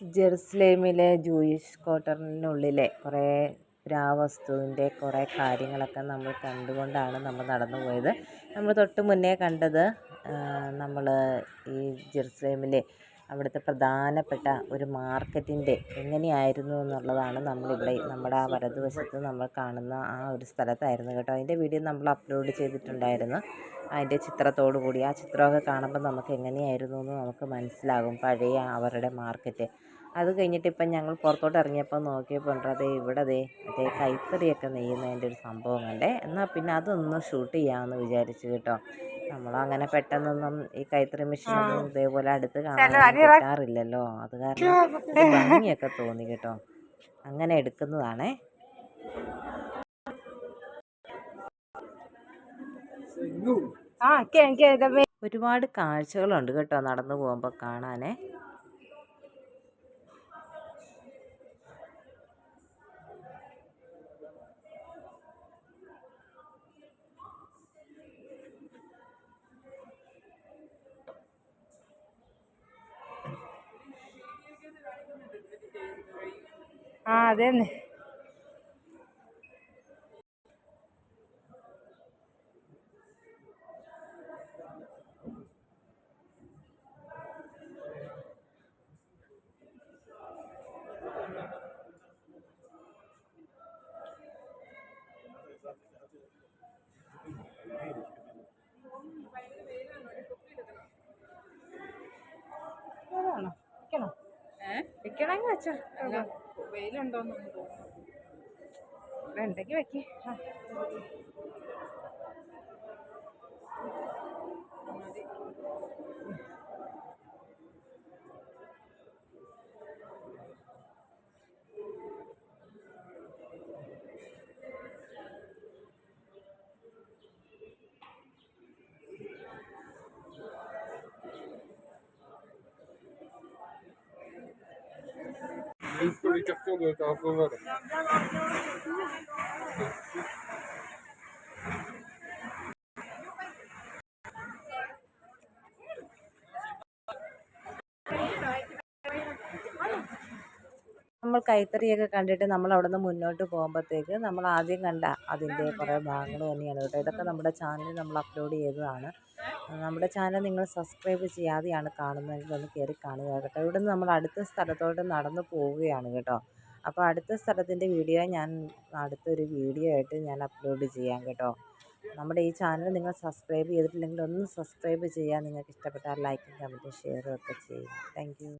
ജെറുസലേമിലെ Jewish ക്വാർട്ടറിനുള്ളിലെ കുറേ പുരാവസ്തുവിന്റെ കുറേ കാര്യങ്ങളൊക്കെ നമ്മൾ കണ്ടുകൊണ്ടാണ് നമ്മൾ നടന്നു പോയത്. നമ്മൾ തൊട്ട് മുന്നേ കണ്ടത് നമ്മൾ ഈ ജെറുസലേമിലെ അവിടുത്തെ പ്രധാനപ്പെട്ട ഒരു മാർക്കറ്റിന്റെ എങ്ങനെയായിരുന്നു എന്നുള്ളതാണ് നമ്മളിവിടെ നമ്മുടെ ആ വലതുവശത്ത് നമ്മൾ കാണുന്ന ആ ഒരു സ്ഥലത്തായിരുന്നു കേട്ടോ. അതിന്റെ വീഡിയോ നമ്മൾ അപ്ലോഡ് ചെയ്തിട്ടുണ്ടായിരുന്നു. അതിന്റെ ചിത്രത്തോടു കൂടി ആ ചിത്രമൊക്കെ കാണുമ്പോൾ നമുക്ക് എങ്ങനെയായിരുന്നു എന്ന് നമുക്ക് മനസ്സിലാകും. പഴയ അവരുടെ മാർക്കറ്റ്. അത് കഴിഞ്ഞിട്ട് ഇപ്പം ഞങ്ങൾ പുറത്തോട്ട് ഇറങ്ങിയപ്പോൾ നോക്കിയപ്പോൾ ഉണ്ട്. അതേ ഇവിടെ അതേ അതേ കൈത്തറിയൊക്കെ നെയ്യുന്നതിന്റെ ഒരു സംഭവം കണ്ടേ. എന്നാൽ പിന്നെ അതൊന്ന് ഷൂട്ട് ചെയ്യാമെന്ന് വിചാരിച്ചു കേട്ടോ. നമ്മളങ്ങനെ പെട്ടെന്നൊന്നും ഈ കൈത്തറി മെഷീനൊന്നും ഇതേപോലെ അടുത്ത് കാണാൻ പറ്റാറില്ലല്ലോ. അത് കാരണം ഭംഗിയൊക്കെ തോന്നി കേട്ടോ. അങ്ങനെ എടുക്കുന്നതാണേ. ഒരുപാട് കാഴ്ചകളുണ്ട് കേട്ടോ നടന്നു പോകുമ്പോൾ കാണാനേ. ആ അതെ തന്നെ വെക്കണോ വെക്കണമെങ്കിൽ വെച്ചോ. വെയിലുണ്ടോന്ന് ഇവിടെ ഉണ്ടെങ്കിൽ വെക്ക്. Juste les cartons de ta നമ്മൾ കൈത്തറിയൊക്കെ കണ്ടിട്ട് നമ്മൾ അവിടെ നിന്ന് മുന്നോട്ട് പോകുമ്പോഴത്തേക്ക് നമ്മൾ ആദ്യം കണ്ട അതിന്റെ കുറേ ഭാഗങ്ങൾ തന്നെയാണ് കേട്ടോ. ഇതൊക്കെ നമ്മുടെ ചാനലിൽ നമ്മൾ അപ്ലോഡ് ചെയ്തതാണ്. നമ്മുടെ ചാനൽ നിങ്ങൾ സബ്സ്ക്രൈബ് ചെയ്യാതെയാണ് കാണുന്നതെങ്കിൽ ഒന്ന് കയറി കാണുക കേട്ടോ. ഇവിടെ നമ്മൾ അടുത്ത സ്ഥലത്തോട്ട് നടന്നു പോവുകയാണ് കേട്ടോ. അപ്പോൾ അടുത്ത സ്ഥലത്തിന്റെ വീഡിയോ ഞാൻ അടുത്തൊരു വീഡിയോ ആയിട്ട് ഞാൻ അപ്ലോഡ് ചെയ്യാം കേട്ടോ. നമ്മുടെ ഈ ചാനൽ നിങ്ങൾ സബ്സ്ക്രൈബ് ചെയ്തിട്ടില്ലെങ്കിൽ ഒന്ന് സബ്സ്ക്രൈബ് ചെയ്യുക. നിങ്ങൾക്ക് ഇഷ്ടപ്പെട്ടാൽ ലൈക്കും കമന്റും ഷെയറും ഒക്കെ ചെയ്യുക. താങ്ക്